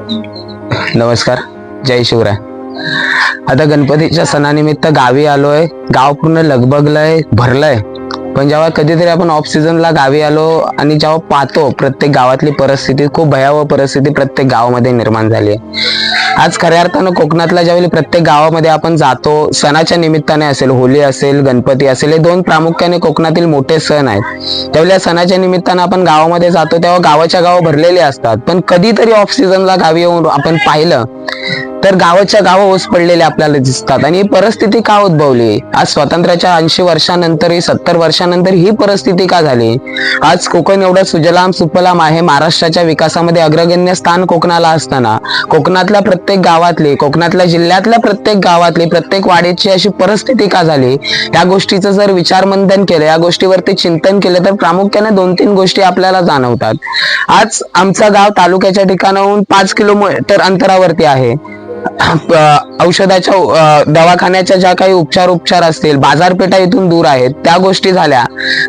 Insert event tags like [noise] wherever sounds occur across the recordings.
नमस्कार जय शिवराय. आता गणपतीच्या सणानिमित्त गावी आलोय. गाव पूर्ण लगबगलंय भरलंय. पण जेव्हा कधीतरी आपण ऑफ सीझनला गावी आलो आणि जेव्हा पाहतो प्रत्येक गावातली परिस्थिती खूप भयावह परिस्थिती प्रत्येक गावामध्ये निर्माण झाली आहे. आज खऱ्या अर्थानं कोकणातल्या ज्यावेळी प्रत्येक गावामध्ये आपण जातो सणाच्या निमित्ताने असेल होली असेल गणपती असेल हे दोन प्रामुख्याने कोकणातील मोठे सण आहेत. त्यावेळी या सणाच्या निमित्तानं आपण गावामध्ये जातो तेव्हा गावाच्या गावं भरलेले असतात. पण कधीतरी ऑफ सीझनला गावी येऊन आपण पाहिलं तर गावाच्या गावं ओस पडलेले आपल्याला दिसतात. आणि ही परिस्थिती का उद्भवली? आज स्वातंत्र्याच्या ऐंशी वर्षानंतर सत्तर वर्षानंतर ही परिस्थिती का झाली? आज कोकण एवढं सुजलाम सुफलाम आहे. महाराष्ट्राच्या विकासामध्ये अग्रगण्य स्थान कोकणाला असताना. कोकणातल्या प्रत्येक गावातली कोकणातल्या जिल्ह्यातल्या प्रत्येक गावातली प्रत्येक वाडीची अशी परिस्थिती का झाली? या गोष्टीचं जर विचारमंथन केलं या गोष्टीवरती चिंतन केलं तर प्रामुख्याने दोन तीन गोष्टी आपल्याला जाणवतात. आज आमचं गाव तालुक्याच्या ठिकाणाहून पाच किलोमीटर अंतरावरती आहे. आहे. औषधाच्या दवाखान्याच्या ज्या काही उपचार उपचार असतील बाजारपेठा इथून दूर आहेत त्या गोष्टी झाल्या.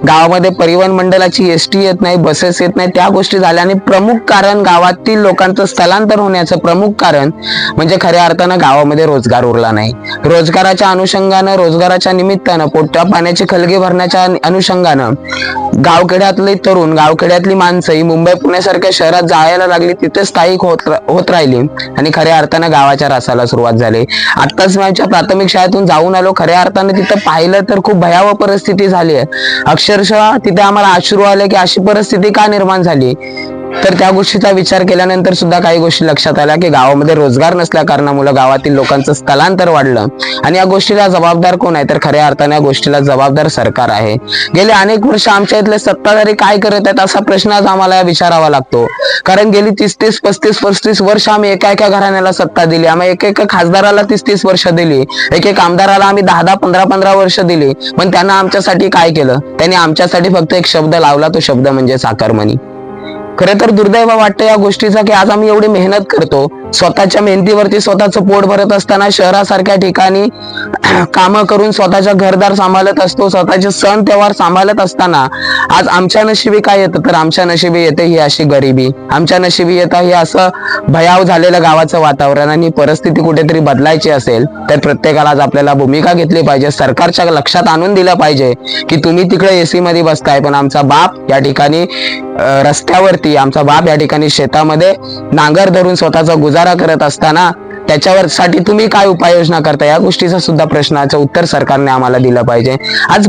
गावामध्ये परिवहन मंडळाची एस टी येत नाही बसेस येत नाही त्या गोष्टी झाल्या. आणि प्रमुख कारण गावातील लोकांचं स्थलांतर होण्याचं प्रमुख कारण म्हणजे खऱ्या अर्थानं गावामध्ये रोजगार उरला नाही. रोजगाराच्या अनुषंगानं रोजगाराच्या निमित्तानं पोट्या पाण्याची खलगे भरण्याच्या अनुषंगानं गावखेड्यातले तरुण गावखेड्यातली माणसं ही मुंबई पुण्यासारख्या शहरात जायला लागली तिथे स्थायिक होत होत राहिली. आणि खऱ्या अर्थानं गावाच्या रासाला सुरुवात झाली. आत्ताच माझ्या प्राथमिक शाळेतून जाऊन आलो. खऱ्या अर्थाने तिथं पाहिलं तर खूप भयावह परिस्थिती झाली आहे. अक्षरशः तिथे आम्हाला अश्रू आले की अशी परिस्थिती का निर्माण झाली? तर त्या गोष्टीचा विचार केल्यानंतर सुद्धा काही गोष्टी लक्षात आल्या की गावामध्ये रोजगार नसल्या कारणामुळे गावातील लोकांचं स्थलांतर वाढलं. आणि या गोष्टीला जबाबदार कोण आहे? तर खऱ्या अर्थाने या गोष्टीला जबाबदार सरकार आहे. गेले अनेक वर्ष आमच्या इथले सत्ताधारी काय करत आहेत असा प्रश्न आज आम्हाला विचारावा लागतो. कारण गेली तीस तीस पस्तीस पस्तीस वर्ष आम्ही एका एका घराण्याला सत्ता दिली. आम्ही एक एका खासदाराला तीस तीस वर्ष दिली. एक एक आमदाराला आम्ही दहा दहा पंधरा पंधरा वर्ष दिली. पण त्यांना आमच्यासाठी काय केलं? त्यांनी आमच्यासाठी फक्त एक शब्द लावला तो शब्द म्हणजे साखरमणी. खरं तर दुर्दैव वाटतं या गोष्टीचा की आज आम्ही एवढी मेहनत करतो. स्वतःच्या मेहनतीवरती स्वतःचं पोट भरत असताना शहरासारख्या ठिकाणी [clears throat] कामं करून स्वतःच्या घरदार सांभाळत असतो स्वतःचे सण त्योहार सांभाळत असताना आज आमच्या नशिबी काय येतं? तर आमच्या नशिबी येते ही अशी गरिबी. आमच्या नशिबी येतं हे असं भयाव झालेलं गावाचं वातावरण आणि परिस्थिती कुठेतरी बदलायची असेल तर प्रत्येकाला आज आपल्याला भूमिका घेतली पाहिजे सरकारच्या लक्षात आणून दिलं पाहिजे की तुम्ही तिकडे एसी मध्ये बसताय पण आमचा बाप या ठिकाणी रस्त्यावरती आमचा बाप या ठिकाणी शेतामध्ये नांगर धरून स्वतःचा गुजारा करत असताना त्याच्यावर साठी तुम्ही काय उपाययोजना करता? या गोष्टीचा सुद्धा प्रश्नाचं उत्तर सरकारने आम्हाला दिलं पाहिजे. आज